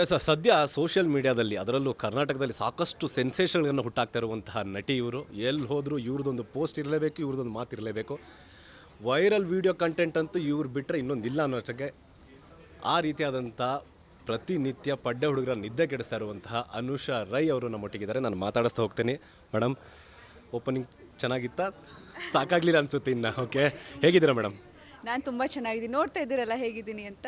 S ಸದ್ಯ social ಮೀಡಿಯಾದಲ್ಲಿ, ಅದರಲ್ಲೂ ಕರ್ನಾಟಕದಲ್ಲಿ ಸಾಕಷ್ಟು ಸೆನ್ಸೇಷನ್ಗಳನ್ನು ಹುಟ್ಟಾಕ್ತಾ ಇರುವಂತಹ ನಟಿ ಇವರು. ಎಲ್ಲಿ ಹೋದರೂ ಇವ್ರದ್ದೊಂದು ಪೋಸ್ಟ್ ಇರಲೇಬೇಕು, ಇವ್ರದ್ದೊಂದು ಮಾತು ಇರಲೇಬೇಕು. ವೈರಲ್ ವಿಡಿಯೋ ಕಂಟೆಂಟ್ ಅಂತೂ ಇವ್ರು ಬಿಟ್ಟರೆ ಇನ್ನೊಂದಿಲ್ಲ ಅನ್ನೋಷ್ಟಕ್ಕೆ ಆ ರೀತಿಯಾದಂಥ ಪ್ರತಿನಿತ್ಯ ಪಡ್ಡೆ ಹುಡುಗರ ನಿದ್ದೆ ಕೆಡಿಸ್ತಾ ಇರುವಂತಹ ಅನುಷಾ ರೈ ಅವರು ನಮ್ಮೊಟ್ಟಿಗಿದ್ದಾರೆ. ನಾನು ಮಾತಾಡಿಸ್ತಾ ಹೋಗ್ತೀನಿ. Madam opening ಚೆನ್ನಾಗಿತ್ತಾ? ಸಾಕಾಗಲಿಲ್ಲ ಅನಿಸುತ್ತೆ ಇನ್ನು. ಓಕೆ? ಹೇಗಿದ್ದೀರಾ ಮೇಡಮ್ ನಾನು ತುಂಬ ಚೆನ್ನಾಗಿದ್ದೀನಿ. ನೋಡ್ತಾ ಇದ್ದೀರಲ್ಲ ಹೇಗಿದ್ದೀನಿ ಅಂತ.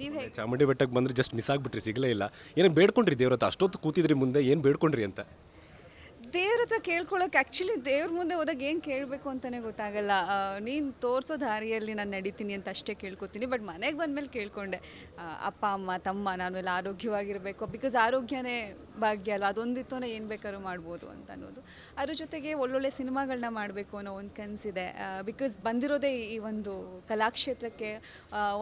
ನೀವು ಹೇಗೆ ಚಾಮುಂಡಿ ಬೆಟ್ಟಕ್ಕೆ ಬಂದರೆ ಜಸ್ಟ್ ಮಿಸ್ ಆಗಿಬಿಟ್ರಿ ಸಿಗಲೇ ಇಲ್ಲ. ಏನು ಬೇಡ್ಕೊಂಡ್ರಿ ದೇವ್ರ ಅಷ್ಟೊತ್ತು ಕೂತಿದ್ರಿ ಮುಂದೆ ಏನು ಬೇಡ್ಕೊಂಡ್ರಿ ಅಂತ. ಹತ್ರ ಕೇಳ್ಕೊಳ್ಳೋಕೆ ಆ್ಯಕ್ಚುಲಿ ದೇವ್ರ ಮುಂದೆ ಹೋದಾಗ ಏನು ಕೇಳಬೇಕು ಅಂತಲೇ ಗೊತ್ತಾಗಲ್ಲ. ನೀನು ತೋರಿಸೋ ದಾರಿಯಲ್ಲಿ ನಾನು ನಡೀತೀನಿ ಅಂತ ಅಷ್ಟೇ ಕೇಳ್ಕೊತೀನಿ. ಬಟ್ ಮನೆಗೆ ಬಂದಮೇಲೆ ಕೇಳ್ಕೊಂಡೆ. ಅಪ್ಪ, ಅಮ್ಮ, ತಮ್ಮ ನಾನು ಎಲ್ಲ ಆರೋಗ್ಯವಾಗಿರಬೇಕು. ಬಿಕಾಸ್ ಆರೋಗ್ಯನೇ ಭಾಗ್ಯ ಅಲ್ವ? ಅದೊಂದಿತ್ತೋನೆ ಏನು ಬೇಕಾದ್ರೂ ಮಾಡ್ಬೋದು ಅಂತ ಅನ್ನೋದು. ಅದ್ರ ಜೊತೆಗೆ ಒಳ್ಳೊಳ್ಳೆ ಸಿನಿಮಾಗಳನ್ನ ಮಾಡಬೇಕು ಅನ್ನೋ ಒಂದು ಕನಸಿದೆ. ಬಿಕಾಸ್ ಬಂದಿರೋದೇ ಈ ಒಂದು ಕಲಾಕ್ಷೇತ್ರಕ್ಕೆ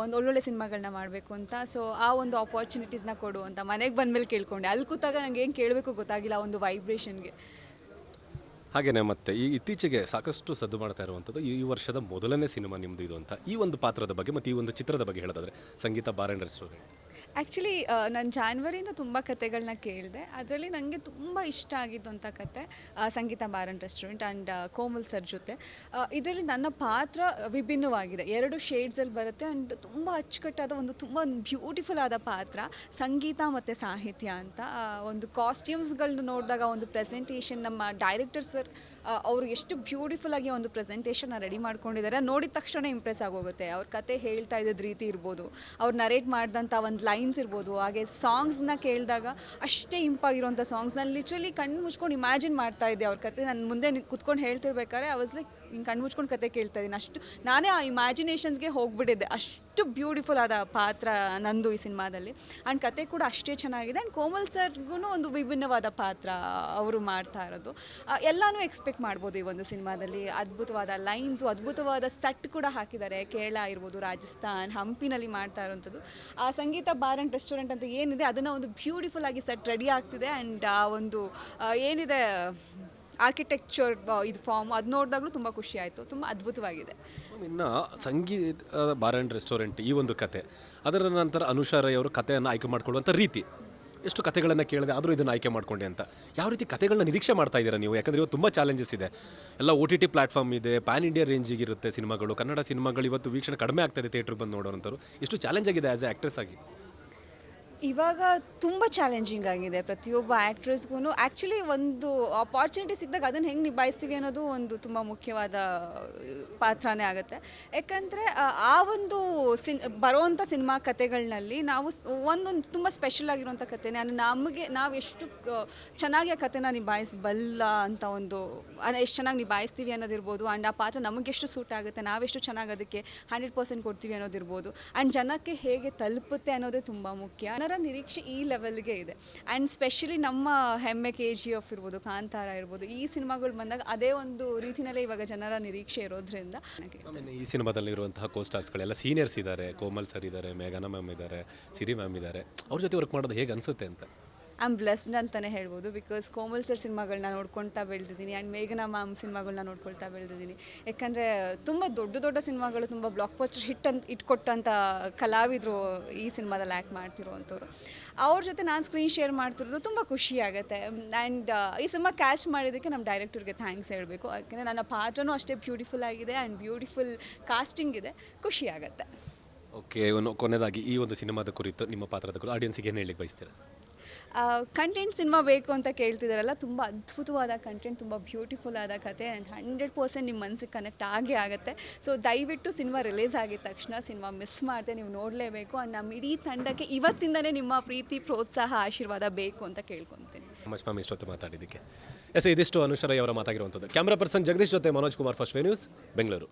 ಒಂದು ಒಳ್ಳೊಳ್ಳೆ ಸಿನಿಮಾಗಳನ್ನ ಮಾಡಬೇಕು ಅಂತ. ಸೊ ಆ ಒಂದು ಆಪರ್ಚುನಿಟೀಸ್ನ ಕೊಡು ಅಂತ ಮನೆಗೆ ಬಂದಮೇಲೆ ಕೇಳ್ಕೊಂಡೆ. ಅಲ್ಲಿ ಕೂತಾಗ ನಂಗೆ ಏನು ಕೇಳಬೇಕು ಗೊತ್ತಾಗಿಲ್ಲ ಒಂದು ವೈಬ್ರೇಷನ್ಗೆ ಹಾಗೆಯೇ ಮತ್ತೆ ಈ ಇತ್ತೀಚೆಗೆ ಸಾಕಷ್ಟು ಸದ್ದು ಮಾಡ್ತಾ ಇರುವಂಥದ್ದು ಈ ವರ್ಷದ ಮೊದಲನೇ ಸಿನಿಮಾ ನಿಮ್ಮದು ಇದು ಅಂತ. ಈ ಒಂದು ಪಾತ್ರದ ಬಗ್ಗೆ ಮತ್ತು ಈ ಒಂದು ಚಿತ್ರದ ಬಗ್ಗೆ ಹೇಳೋದಾದರೆ Sangeetha bar and restaurant actually ನಾನು ಜಾನ್ವರಿಯಿಂದ ತುಂಬ ಕತೆಗಳನ್ನ ಕೇಳಿದೆ. ಅದರಲ್ಲಿ ನನಗೆ ತುಂಬ ಇಷ್ಟ ಆಗಿದ್ದಂಥ ಕತೆ Sangeetha bar and restaurant and Komal sir ಜೊತೆ. ಇದರಲ್ಲಿ ನನ್ನ ಪಾತ್ರ ವಿಭಿನ್ನವಾಗಿದೆ. ಎರಡು ಶೇಡ್ಸಲ್ಲಿ ಬರುತ್ತೆ ಆ್ಯಂಡ್ ತುಂಬ ಅಚ್ಚುಕಟ್ಟಾದ ಒಂದು ತುಂಬ ಬ್ಯೂಟಿಫುಲ್ ಆದ ಪಾತ್ರ ಸಂಗೀತ ಮತ್ತು ಸಾಹಿತ್ಯ ಅಂತ. ಒಂದು ಕಾಸ್ಟ್ಯೂಮ್ಸ್ಗಳನ್ನ ನೋಡಿದಾಗ ಒಂದು ಪ್ರೆಸೆಂಟೇಷನ್ ನಮ್ಮ ಡೈರೆಕ್ಟರ್ ಸರ್ ಅವರು ಎಷ್ಟು ಬ್ಯೂಟಿಫುಲ್ ಆಗಿ ಒಂದು ಪ್ರೆಸೆಂಟೇಷನ್ ರೆಡಿ ಮಾಡ್ಕೊಂಡಿದ್ದಾರೆ. ನೋಡಿದ ತಕ್ಷಣ ಇಂಪ್ರೆಸ್ ಆಗೋಗುತ್ತೆ. ಅವ್ರ ಕತೆ ಹೇಳ್ತಾ ಇದ್ದ ರೀತಿ ಇರ್ಬೋದು. ಅವ್ರು ನರೇಟ್ ಮಾಡಿದಂಥ ಒಂದು ಲೈನ್ಸ್ ಇರ್ಬೋದು. ಹಾಗೆ ಸಾಂಗ್ಸ್ನ ಕೇಳಿದಾಗ ಅಷ್ಟೇ ಇಂಪಾಗಿರುವಂಥ ಸಾಂಗ್ಸ್ ನಾನು ಲಿಟ್ರಲಿ ಕಣ್ಣು ಮುಚ್ಕೊಂಡು ಇಮ್ಯಾಜಿನ್ ಮಾಡ್ತಾ ಇದ್ದೆ. ಅವ್ರ ಕತೆ ನಾನು ಮುಂದೆ ಕುತ್ಕೊಂಡು ಹೇಳ್ತಿರ್ಬೇಕಾದ್ರೆ ಐ ವಾಸ್ ಲೈಕ್ ಹಿಂಗೆ ಕಣ್ಣು ಮುಚ್ಕೊಂಡು ಕತೆ ಕೇಳ್ತಾ ಇದ್ದೀನಿ ಅಷ್ಟು ನಾನೇ ಆ ಇಮ್ಯಾಜಿನೇಷನ್ಸ್ಗೆ ಹೋಗ್ಬಿಟ್ಟಿದ್ದೆ. ಅಷ್ಟು ಬ್ಯೂಟಿಫುಲ್ ಆದ ಪಾತ್ರ ನಂದು ಈ ಸಿನಿಮಾದಲ್ಲಿ. ಆ್ಯಂಡ್ ಕತೆ ಕೂಡ ಅಷ್ಟೇ ಚೆನ್ನಾಗಿದೆ. ಆ್ಯಂಡ್ ಕೋಮಲ್ ಸರ್ಗೂ ಒಂದು ವಿಭಿನ್ನವಾದ ಪಾತ್ರ ಅವರು ಮಾಡ್ತಾ ಇರೋದು. ಎಲ್ಲನೂ ಎಕ್ಸ್ಪೆಕ್ಟ್ ಮಾಡ್ಬೋದು ಈ ಒಂದು ಸಿನಿಮಾದಲ್ಲಿ. ಅದ್ಭುತವಾದ ಲೈನ್ಸು ಅದ್ಭುತವಾದ ಸೆಟ್ ಕೂಡ ಹಾಕಿದ್ದಾರೆ. ಕೇರಳ ಇರ್ಬೋದು, ರಾಜಸ್ಥಾನ್, ಹಂಪಿನಲ್ಲಿ ಮಾಡ್ತಾ ಇರೋವಂಥದ್ದು. ಆ ಸಂಗೀತ ಬಾರ್ ಆ್ಯಂಡ್ ರೆಸ್ಟೋರೆಂಟ್ ಅಂತ ಏನಿದೆ, ಅದನ್ನು ಒಂದು ಬ್ಯೂಟಿಫುಲ್ ಆಗಿ ಸೆಟ್ ರೆಡಿ ಆಗ್ತಿದೆ. ಆ್ಯಂಡ್ ಆ ಒಂದು ಏನಿದೆ ಆರ್ಕಿಟೆಕ್ಚರ್ ಇದು ಫಾರ್ಮ್ ಅದು ನೋಡಿದಾಗಲೂ ತುಂಬ ಖುಷಿ ಆಯಿತು. ತುಂಬ ಅದ್ಭುತವಾಗಿದೆ. ಇನ್ನು ಸಂಗೀತ ಬಾರ್ ಆ್ಯಂಡ್ ರೆಸ್ಟೋರೆಂಟ್ ಈ ಒಂದು ಕತೆ, ಅದರ ನಂತರ ಅನುಷಾ ರೈ ಅವರು ಕಥೆಯನ್ನು ಆಯ್ಕೆ ಮಾಡಿಕೊಳ್ಳುವಂಥ ರೀತಿ. ಎಷ್ಟು ಕಥೆಗಳನ್ನು ಕೇಳಿದೆ, ಆದರೂ ಇದನ್ನು ಆಯ್ಕೆ ಮಾಡ್ಕೊಂಡೆ ಅಂತ. ಯಾವ ರೀತಿ ಕಥೆಗಳನ್ನ ನಿರೀಕ್ಷೆ ಮಾಡ್ತಾ ಇದ್ದೀರಾ ನೀವು? ಯಾಕಂದರೆ ಇವತ್ತು ತುಂಬ ಚಾಲೆಂಜಸ್ ಇದೆ. ಎಲ್ಲ ಒ ಟಿ ಟಿ ಪ್ಲಾಟ್ಫಾರ್ಮ್ ಇದೆ ಪ್ಯಾನ್ ಇಂಡಿಯಾ ರೇಂಜಿಗೆ ಇರುತ್ತೆ ಸಿನಿಮಾಗಳು, ಕನ್ನಡ ಸಿನಿಮಾಗಳು ಇವತ್ತು ವೀಕ್ಷಣೆ ಕಡಿಮೆ ಆಗ್ತಾ ಇದೆ ಥಿಯೇಟ್ರಿಗೆ ಬಂದು ನೋಡೋರಂಥವ್ರು. ಎಷ್ಟು ಚಾಲೆಂಜ್ ಆಗಿದೆ ಆ್ಯಸ್ ಎ ಆ್ಯಕ್ಟ್ರೆಸ್ ಆಗಿ? ಇವಾಗ ತುಂಬ ಚಾಲೆಂಜಿಂಗ್ ಆಗಿದೆ ಪ್ರತಿಯೊಬ್ಬ ಆ್ಯಕ್ಟ್ರೆಸ್ಗೂ ಆ್ಯಕ್ಚುಲಿ ಒಂದು ಆಪರ್ಚುನಿಟಿ ಸಿಕ್ಕಿದಾಗ ಅದನ್ನು ಹೆಂಗೆ ನಿಭಾಯಿಸ್ತೀವಿ ಅನ್ನೋದು ಒಂದು ತುಂಬ ಮುಖ್ಯವಾದ ಪಾತ್ರನೇ ಆಗುತ್ತೆ. ಯಾಕಂದರೆ ಆ ಒಂದು ಸಿನ್ ಬರೋವಂಥ ಸಿನಿಮಾ ಕತೆಗಳನ್ನಲ್ಲಿ ನಾವು ಒಂದೊಂದು ತುಂಬ ಸ್ಪೆಷಲ್ ಆಗಿರುವಂಥ ಕಥೆನೇ ಅಂದರೆ ನಮಗೆ, ನಾವು ಎಷ್ಟು ಚೆನ್ನಾಗಿ ಆ ಕತೆನ ನಿಭಾಯಿಸಬಲ್ಲ ಅಂತ ಒಂದು ಎಷ್ಟು ಚೆನ್ನಾಗಿ ನಿಭಾಯಿಸ್ತೀವಿ ಅನ್ನೋದಿರ್ಬೋದು. ಆ್ಯಂಡ್ ಆ ಪಾತ್ರ ನಮಗೆಷ್ಟು ಸೂಟ್ ಆಗುತ್ತೆ ನಾವೆಷ್ಟು ಚೆನ್ನಾಗಿ ಅದಕ್ಕೆ ಹಂಡ್ರೆಡ್ ಪರ್ಸೆಂಟ್ ಕೊಡ್ತೀವಿ ಅನ್ನೋದಿರ್ಬೋದು. ಆ್ಯಂಡ್ ಜನಕ್ಕೆ ಹೇಗೆ ತಲುಪುತ್ತೆ ಅನ್ನೋದೇ ತುಂಬ ಮುಖ್ಯ. ನಿರೀಕ್ಷೆ ಈ ಲೆವೆಲ್ಗೆ ಇದೆ. ಆ್ಯಂಡ್ ಸ್ಪೆಷಲಿ ನಮ್ಮ ಹೆಮ್ಮೆ ಕೆ ಜಿ ಎಫ್ ಇರ್ಬೋದು, ಕಾಂತಾರ ಇರ್ಬೋದು, ಈ ಸಿನಿಮಾಗಳು ಬಂದಾಗ ಅದೇ ಒಂದು ರೀತಿನಲ್ಲೇ ಇವಾಗ ಜನರ ನಿರೀಕ್ಷೆ ಇರೋದ್ರಿಂದ ಈ ಸಿನಿಮಾದಲ್ಲಿ ಇರುವಂತಹ ಕೋ ಸ್ಟಾರ್ಸ್ಗಳೆಲ್ಲ ಸೀನಿಯರ್ಸ್ ಇದ್ದಾರೆ, ಕೋಮಲ್ ಸರ್ ಇದ್ದಾರೆ, ಮೇಘನಾ ಮ್ಯಾಮ್ ಇದ್ದಾರೆ, ಸಿರಿ ಮ್ಯಾಮ್ ಇದ್ದಾರೆ. ಅವ್ರ ಜೊತೆ ವರ್ಕ್ ಮಾಡೋದು ಹೇಗೆ ಅನಿಸುತ್ತೆ ಅಂತ? ಐ ಆಮ್ ಬ್ಲೆಸ್ಡ್ ಅಂತಲೇ ಹೇಳ್ಬೋದು ಬಿಕಾಸ್ ಕೋಮಲ್ ಸರ್ ಸಿನಿಮಾಗಳನ್ನ ನೋಡ್ಕೊಳ್ತಾ ಬೆಳೆದಿದ್ದೀನಿ ಆ್ಯಂಡ್ ಮೇಘನಾ ಮ್ಯಾಮ್ ಸಿನಿಮಾಗಳನ್ನ ನೋಡ್ಕೊಳ್ತಾ ಬೆಳೆದಿದ್ದೀನಿ. ಯಾಕಂದರೆ ತುಂಬ ದೊಡ್ಡ ದೊಡ್ಡ ಸಿನಿಮಾಗಳು, ತುಂಬ ಬ್ಲಾಕ್ ಪೋಸ್ಟರ್ ಹಿಟ್ ಅಂತ ಇಟ್ಕೊಟ್ಟಂಥ ಕಲಾವಿದರು ಈ ಸಿನಿಮಾದಲ್ಲಿ ಆ್ಯಕ್ಟ್ ಮಾಡ್ತಿರೋವಂಥವ್ರು. ಅವ್ರ ಜೊತೆ ನಾನು ಸ್ಕ್ರೀನ್ ಶೇರ್ ಮಾಡ್ತಿರೋದು ತುಂಬ ಖುಷಿ ಆಗುತ್ತೆ. ಆ್ಯಂಡ್ ಈ ಸಿನಿಮಾ ಕ್ಯಾಚ್ ಮಾಡಿದ್ದಕ್ಕೆ ನಮ್ಮ ಡೈರೆಕ್ಟರ್ಗೆ ಥ್ಯಾಂಕ್ಸ್ ಹೇಳಬೇಕು. ಯಾಕೆಂದರೆ ನನ್ನ ಪಾತ್ರನೂ ಅಷ್ಟೇ ಬ್ಯೂಟಿಫುಲ್ ಆಗಿದೆ ಆ್ಯಂಡ್ ಬ್ಯೂಟಿಫುಲ್ ಕಾಸ್ಟಿಂಗ್ ಇದೆ. ಖುಷಿ ಆಗುತ್ತೆ. ಓಕೆ ಕೊನೆಯದಾಗಿ ಈ ಒಂದು ಸಿನಿಮಾದ ಕುರಿತು ನಿಮ್ಮ ಪಾತ್ರದ ಕುರಿತು ಆಡಿಯನ್ಸಿಗೆ ಏನು ಹೇಳಲಿಕ್ಕೆ ಬಯಸ್ತೀರಾ? ಕಂಟೆಂಟ್ ಸಿನಿಮಾ ಬೇಕು ಅಂತ ಕೇಳ್ತಿದ್ದಾರಲ್ಲ ತುಂಬ ಅದ್ಭುತವಾದ ಕಂಟೆಂಟ್ ತುಂಬ ಬ್ಯೂಟಿಫುಲ್ ಆದ ಕತೆ ಆ್ಯಂಡ್ ಹಂಡ್ರೆಡ್ ಪರ್ಸೆಂಟ್ ನಿಮ್ಮ ಮನಸ್ಸಿಗೆ ಕನೆಕ್ಟ್ ಆಗೇ ಆಗುತ್ತೆ. ಸೊ ದಯವಿಟ್ಟು ಸಿನಿಮಾ ರಿಲೀಸ್ ಆಗಿದ ತಕ್ಷಣ ಸಿನಿಮಾ ಮಿಸ್ ಮಾಡದೆ, ನೀವು ನೋಡಲೇಬೇಕು ಆ್ಯಂಡ್ ನಮ್ಮ ಇಡೀ ತಂಡಕ್ಕೆ ಇವತ್ತಿಂದನೇ ನಿಮ್ಮ ಪ್ರೀತಿ, ಪ್ರೋತ್ಸಾಹ, ಆಶೀರ್ವಾದ ಬೇಕು ಅಂತ ಕೇಳ್ಕೊತೀನಿ. ಮಚ್ ಮ್ಯಾಮ್ ಇಷ್ಟೊತ್ತು ಮಾತಾಡಿದ್ದಕ್ಕೆ. ಎಸ್, ಇದಿಷ್ಟು ಅನುಷರೈ ಅವರ ಮಾತಾಗಿರುವಂಥದ್ದು. ಕ್ಯಾಮ್ರಾ ಪರ್ಸನ್ ಜಗದೀಶ್ ಜೊತೆ ಮನೋಜ್ ಕುಮಾರ್, ಫಸ್ಟ್ ನ್ಯೂಸ್, ಬೆಂಗಳೂರು.